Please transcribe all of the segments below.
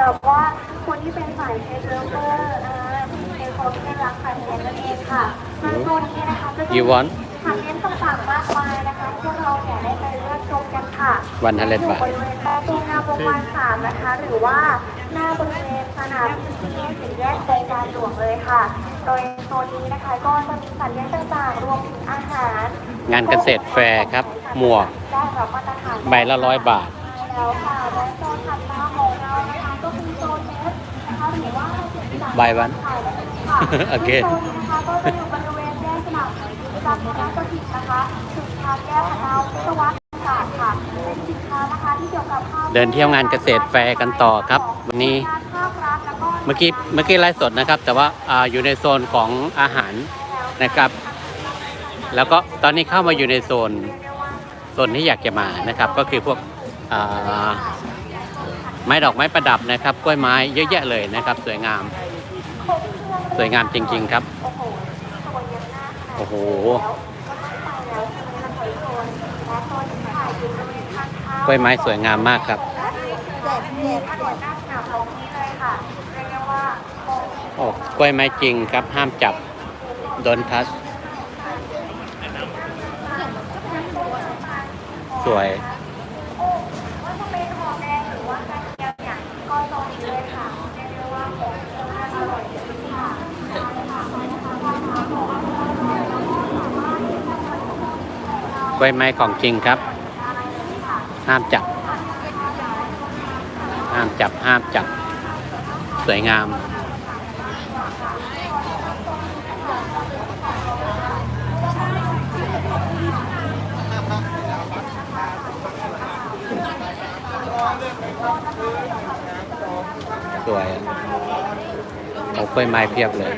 กับว่าคนที่เป็นสายเพชรเลเวอร์อ่าเป็นคนที่รักสัตว์เลี้ยงนั่นเองค่ะโดยตัวนี้นะคะก็จะมี You want สัตว์เลี้ยงต่างๆมากมายนะคะพวกเราเนี่ยได้ไปเลือกชมกันค่ะวันทะเลอยู่บาทบริเวณประตูงามวงวานสามนะคะ หรือว่าหน้าบริเวณสนามบินสี่แยกใจกลารหลวงเลยค่ะ โดยโซนนี้นะคะก็จะมีสัตว์เลี้ยงต่างๆรวมถึงอาหารงานเกษตรแฟร์ครับหมวก ได้รับมาตรฐานใบละร้อยบาท แล้วค่ะและโซนถัดมาของ เรานะคะก็คือโซนเนสนะคะหรือว่าจุดที่ใบวันขายนั่นเองค่ะโอเคโซนนี้นะคะก็จะอยู่บริเวณแยกสนามบินจันทร์สถิตนะคะถึงทางแยกพะเนาพิศวรรษศาสตร์ค่ะเป็นสินค้านะคะที่เกี่ยวกับภาพเดินเที่ยวงานเกษตรแฟร์กันต่อครับ วันนี้ภาครัฐแล้วก็เมื่อกี้เมื่อกี้ไลฟ์สดนะครับ แต่ว่าอาอยู่ในโซนของอาหารนะครับ แล้วก็ตอนนี้เข้ามาอยู่ในโซนโซนที่อยากจะมานะครับ ก็คือพวกอ่า ไม้ดอกไม้ประดับนะครับ กล้วยไม้เยอะแยะเลยนะครับ สวยงาม สวยงามจริง ๆครับ โอ้โหก้องไปแล้วยไม้สวยงามมากครับโอ้โอ้กล้วยไม้จริงครับ ห้ามจับโดนทัชสวย ว่าจะเป็นหอมแดงหรือว่ากระเทียมเนี่ยก็โซนนี้เลยค่ะเรียกได้ว่าของอร่อยจริงๆค่ะ กล้วยไม้ของจริงครับ ห้ามจับ ห้ามจับ ห้ามจับ สวยงาม สวยอะเอากล้วยไม้เพียบเลย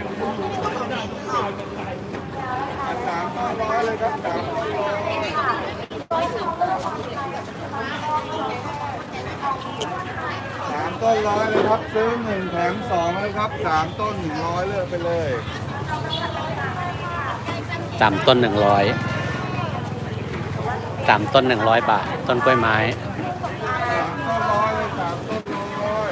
ต้นร้อยเลยครับ ซื้อหนึ่งแถมสองเลยครับสามต้นหนึ่งร้อยเลือกไปเลยสามต้นหนึ่งร้อยสามต้นหนึ่งร้อยบาท ต้นกล้วยไม้ต้นร้อยเลยสามต้นร้อย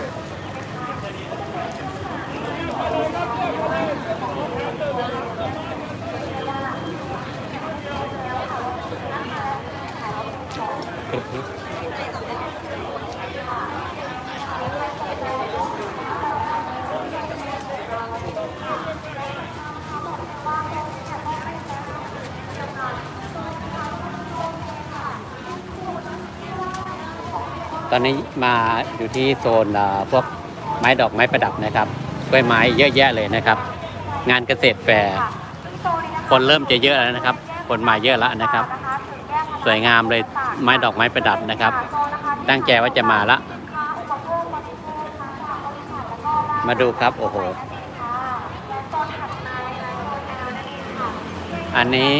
ตอนนี้มาอยู่ที่โซนพวกไม้ดอกไม้ประดับนะครับกล้วยไม้เยอะแยะเลยนะครับ งานเกษตรแฟร์คนเริ่มจะเยอะแล้วนะครับ คนมาเยอะแล้วนะครับ สวยงามเลยไม้ดอกไม้ประดับนะครับ ตั้งใจว่าจะมาละ มาดูครับโอ้โหอันนี้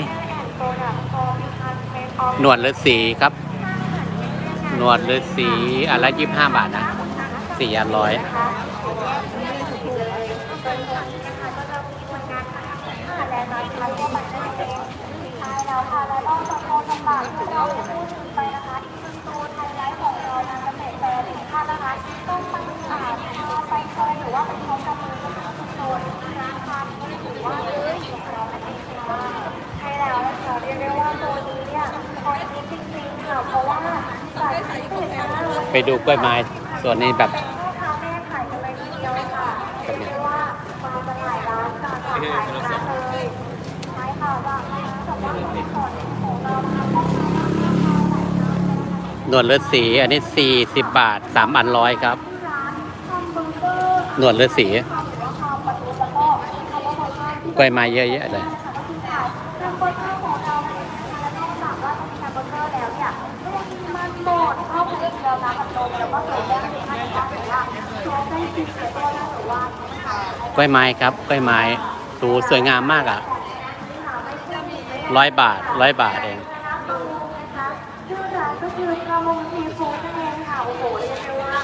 หนวดฤาษีครับ หนวดฤาษีอันละยี่ห้าบาทนะสี่อันร้อยเพราะว่า ไปดูกล้วยไม้ส่วนนี้แบบข้าแม่ขายกันเลยทีเดียวค่ะเรียกได้ว่ามากันหลายร้านค่ะหลากหลเลยใช่ค่ะว่าแต่ว่าขอดฤาษีอันนี้สี่สิบบาทสามอันร้อยครับ หนวดฤาษีกล้วยไม้เยอะแยะเลย กล้วยไม้ครับกล้วยไม้ดูสวยงามมากอะร้อยบาทร้อยบาทเองชื่อร้านก็คือประมงซีฟู้ดนั่นเองค่ะโอ้โหเรียกได้ว่า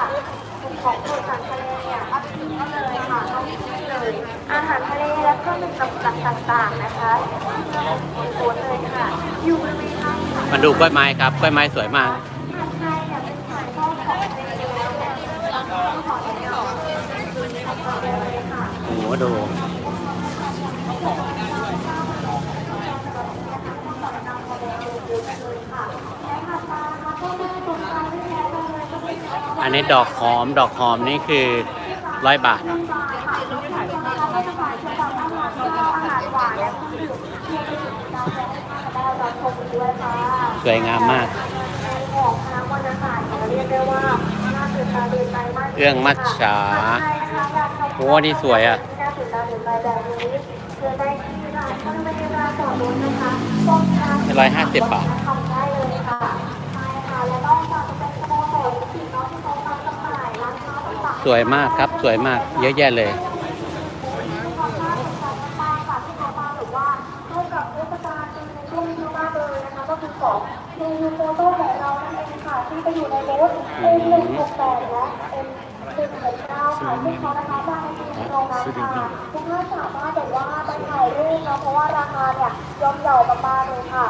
ของสดจากทะเลเนี่ยอัพทิ้งเลยค่ะต้องทิ้งเลย อาหารทะเลและเครื่องดื่มต่างๆนะคะซีฟู้ดเลยค่ะอยู่บริเวณทางผ่านมาดูกล้วยไม้ครับกล้วยไม้สวยมาก ไทยเนี่ยเป็นสายพ่อของทะเลแล้วแต่ของทะเล โอ้โหดูอันนี้ดอกหอมดอกหอมนี่คือร้อยบาท สวยงามมากเรื่องมัจฉาโอ้นี่สวยอะ ร้อยห้าสิบบาททำได้เลยค่ะใช่ค่ะแล้วก็จะเป็นสโมสรพี่น้องที่เขาทำจำหน่ายร้านค้าต่างๆสวยมากครับสวยมากเยอะแยะเลยก็คือของเมนูโฟโต้ของเรานั่นเองค่ะที่ไปอยู่ในบูธ M168 และ M169 ค่ะ ซึ่งเขานะคะได้ในปีตรงนั้นค่ะทุกท่านสามารถแบบว่าไปถ่ายรูปนาะเพราะว่าราคาเนี่ยย่อมเยาวมากๆเลยค่ะ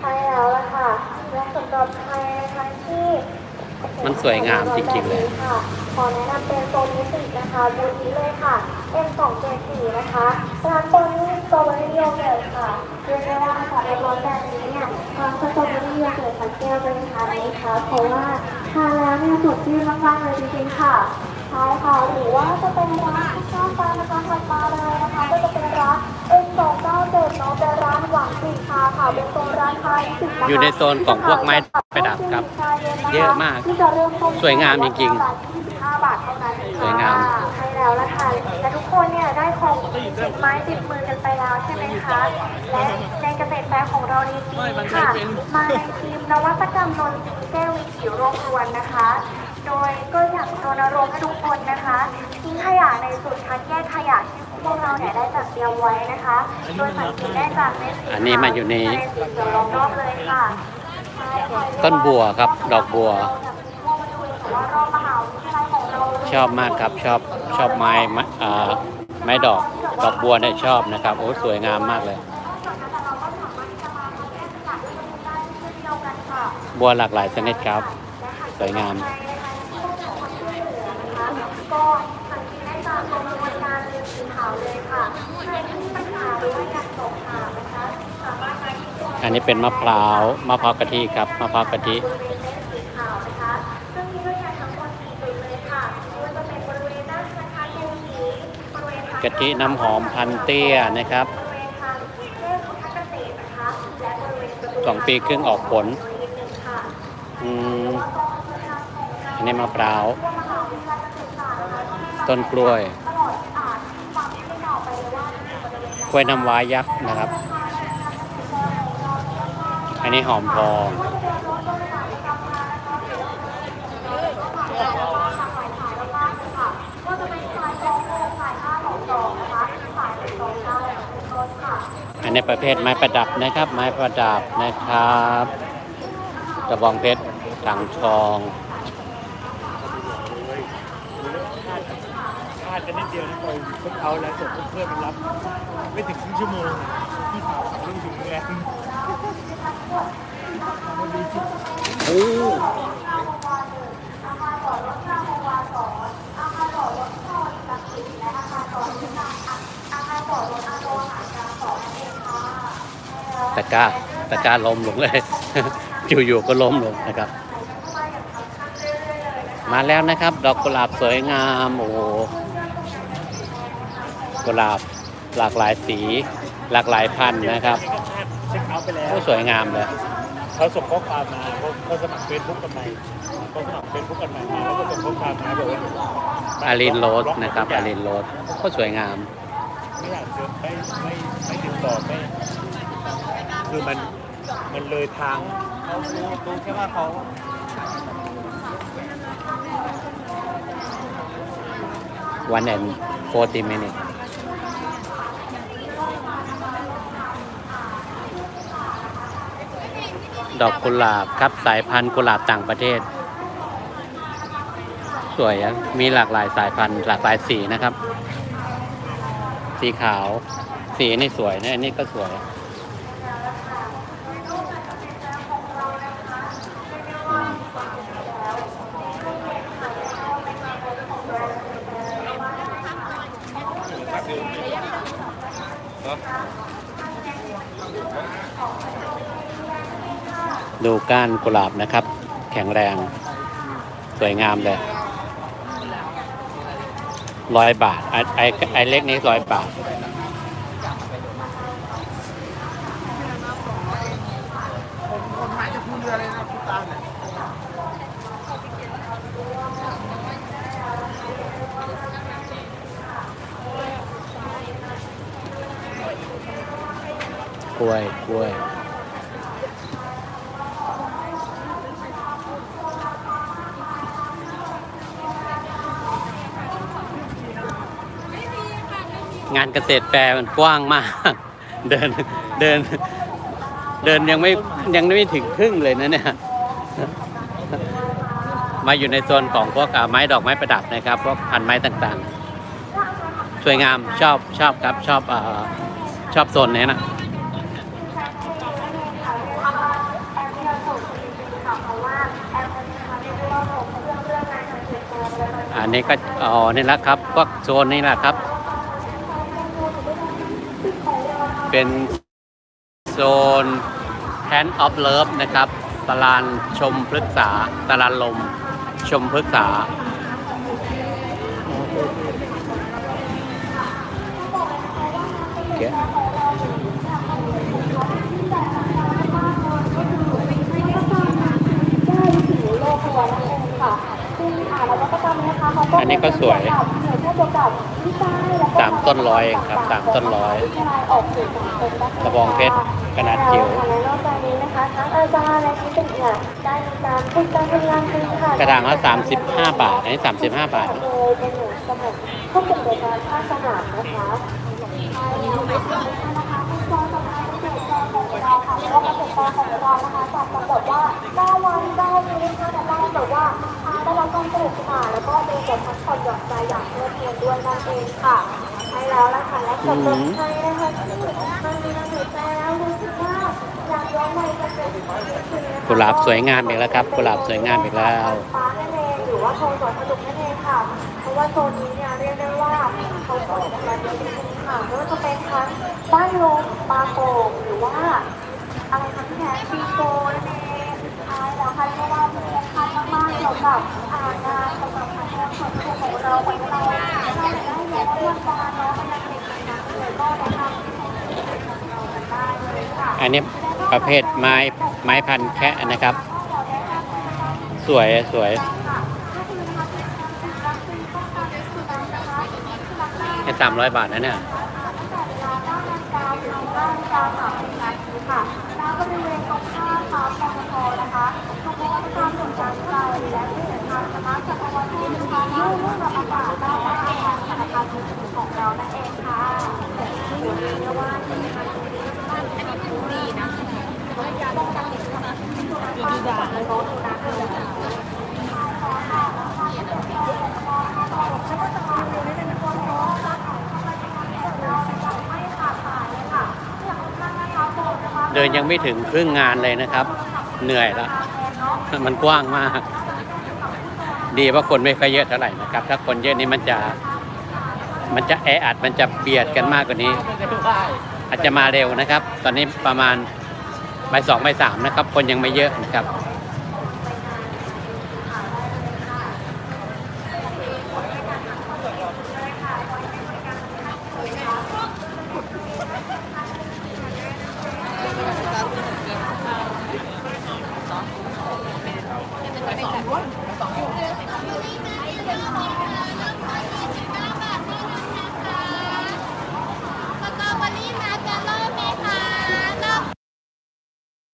ใช่แล้วละค่ะ และสำหรับใครนะคะที่มันสวยงามจริงๆเลยค่ะ ขอแนะนำเป็นโซนมิสิกนะคะบูนี้เลยค่ะ M274 นะคะร้านโซนนี้สตรอเบอรี่โยเกิร์ตค่ะเรียกได้ว่าค่ะในรสแบบนี้เนี่ยร้านสตรอเบอรี่โยเกิร์ตสักแก้วเป็นทานไหมคะเพราะว่า ทานแล้วเนี่ยสดชื่นมากๆเลยจริงๆค่ะ ใช่ค่ะหรือว่าจะเป็นร้านข้าวฟ้านะคะถัดมาเลยนะคะ ก็จะเป็นร้านเอ็นสองเนาะเป็นร้านหวังสินค้าค่ะเป็นโซนร้านค้าสินค้าอยู่ในโซนของพวกไม้ประดับครับ เยอะมาก สวยงามจริง25บาทเท่านั้นเองสวยงามค่ะ แล้วละค่ะและทุกคนเนี่ยได้ของติดไม้ติดมือกันไปแล้วใช่ไหมคะ และในเกษตรแฟร์ของเราในปีนี้ค่ะ มาในทีมนวัตกรรมนนทรีแก้ววิถีโรครวนนะคะ โดยก็อยากรณรงค์ให้ทุกคนนะคะทิ้งขยะในจุดคัดแยกขยะที่พวกเราเนี่ยได้จัดเตรียมไว้นะคะ โดยสังเกตได้จากเม็ดสีอันนี้มาอยู่ในสีเขียวล้อมรอบเลยค่ะใช่ค่ะต้นบัวครับดอกบัวว่ารอบมหาวิทยาลัยของเรา ชอบมากครับชอบชอบไม้ไม้อ่าไม้ดอกดอกบัวเนี่ยชอบนะครับ โอ้สวยงามมากเลย บัวหลากหลายชนิดครับ สวยงามอันนี้เป็นมะพร้าวมะพร้าวกะทิครับมะพร้าวกะทิ กะทิน้ำหอมพันเตี้ยนะครับสองปีครึ่งออกผลอืมอันนี้มะพร้าว ต้นกล้วย กล้วยน้ำว้ายักษ์นะครับ อันนี้หอมทอง อันนี้ประเภทไม้ประดับนะครับ ไม้ประดับนะครับกระบองเพชรถังทองพลาดกันนิดเดียวนะพอพวกเขาแล้วส่งเพื่อนๆมารับ ไม่ถึงครึ่งชั่วโมงพี่สาวขับรถถึงโรงแรมมันดีจริงโอ้ ตะกร้าตะกร้าล้มลงเลย อยู่ๆก็ล้มลงนะครับ มาแล้วนะครับ ดอกกุหลาบสวยงามโอ้โหกุหลาบหลากหลายสี หลากหลายพันธุ์นะครับนี่ก็แค่เช็คเอาท์ไปแล้วโอ้สวยงามเลยเขาส่งข้อความมาเขาเขาสมัครเฟซบุ๊กกันใหม่เขาสมัครเฟซบุ๊กกันใหม่มาแล้วก็ส่งข้อความมาบอกว่าอารินโรสนะครับอารินโรสก็สวยงาม ไม่อยากจะไม่ไม่ไม่ติดต่อไม่ คือมันมันเลยทางเขารู้รู้แค่ว่าเขา one and forty minutes ดอกกุหลาบครับสายพันธุ์กุหลาบต่างประเทศ สวยอะมีหลากหลายสายพันธุ์หลากหลายสีนะครับ สีขาว สีนี่สวยนะอันนี้ก็สวย ดูก้านกุหลาบนะครับ แข็งแรงสวยงามเลยร้อยบาทไอไอไอเล็กนี้ร้อยบาท กล้วยกล้วย งานเกษตรแฟร์มันกว้างมาก เดินเดิน เดินยังไม่ยังไม่ถึงครึ่งเลยนะเนี่ยมาอยู่ในโซนของพวกอ่าไม้ดอกไม้ประดับนะครับพวกพันไม้ต่างๆ สวยงามชอบชอบครับชอบอชอบโซนนี้นะอันนี้ก็อ๋อนี่แหละครับพวกโซนนี้แหละครับ เป็นโซน Hand of Love นะครับตารางชมพฤกษาตารางลม ชมพฤกษา อันนี้ก็สวย สามต้นร้อยเองครับสามต้นร้อยกระบองเพชรขนาดจิ๋วและนอกจากนี้นะคะทั้งอาจารย์และที่เป็นเนี่ยได้มีการฝึกการทำงานพื้นฐานกระถางละ35บาทอันนี้35บาทโดยเป็นหน่วยสมุดเข้าสู่โดยการภาคสนามนะคะ เราค่ะเพราะว่าเกษตรกรของเรานะคะจัดกำหนดว่า9วัน9มื้อนะคะแต่ได้แบบว่าอ่าได้รับความสนุกสนานแล้วก็มีการพักผ่อนหย่อนใจอย่างเพลิดเพลินด้วยนั่นเองค่ะใช่แล้วนะคะและสำหรับใครนะคะที่มันมีน้ำใจแล้วรู้สึกว่าอยากย้อนวัยกันเป็นกุหลาบสวยงามอีกแล้วครับกุหลาบสวยงามอีกแล้วฟ้านั่นเองหรือว่าโซนสวนสนุกนั่นเองค่ะเพราะว่าโซนนี้เนี่ยเรียกได้ว่าเขาเปิดกันเยอะจริงๆค่ะไม่ว่าจะเป็นทั้งบ้านลมปลาโป่งหรือว่า อะไรคะที่แทนซีโกนั่นเองใช่แล้วค่ะเรียกว่ามีคันมากๆเกี่ยวกับอ่างานสำหรับทางด้านสวนสนุกของเราวันนี้เราเราได้เรียนเรื่องการเนาะเป็นเด็กๆนะเลยก็ได้ทำที่ของเราได้เลยค่ะอันนี้ประเภทไม้ไม้พันแคะนะครับ สวยสวยแค่สามร้อยบาทนะเนี่ย บริเวณตรงข้ามพาปตทนะคะทำให้ความสนใจและที่สำคัญสามารถจัดวันที่นะคะยื่นรับอากาศได้อาคารธนาคารของเรานั่นเองค่ะเรียกว่าที่นะคะอันนี้ดีนะต้องการดีๆด่าเลยรถนะ เดินยังไม่ถึงครึ่งงานเลยนะครับ เหนื่อยแล้วมันกว้างมาก ดีว่าคนไม่ค่อยเยอะเท่าไหร่นะครับ ถ้าคนเยอะนี่มันจะ มันจะแออัดมันจะเบียดกันมากกว่านี้ อาจจะมาเร็วนะครับ ตอนนี้ประมาณบ่ายสองบ่ายสามนะครับ คนยังไม่เยอะนะครับ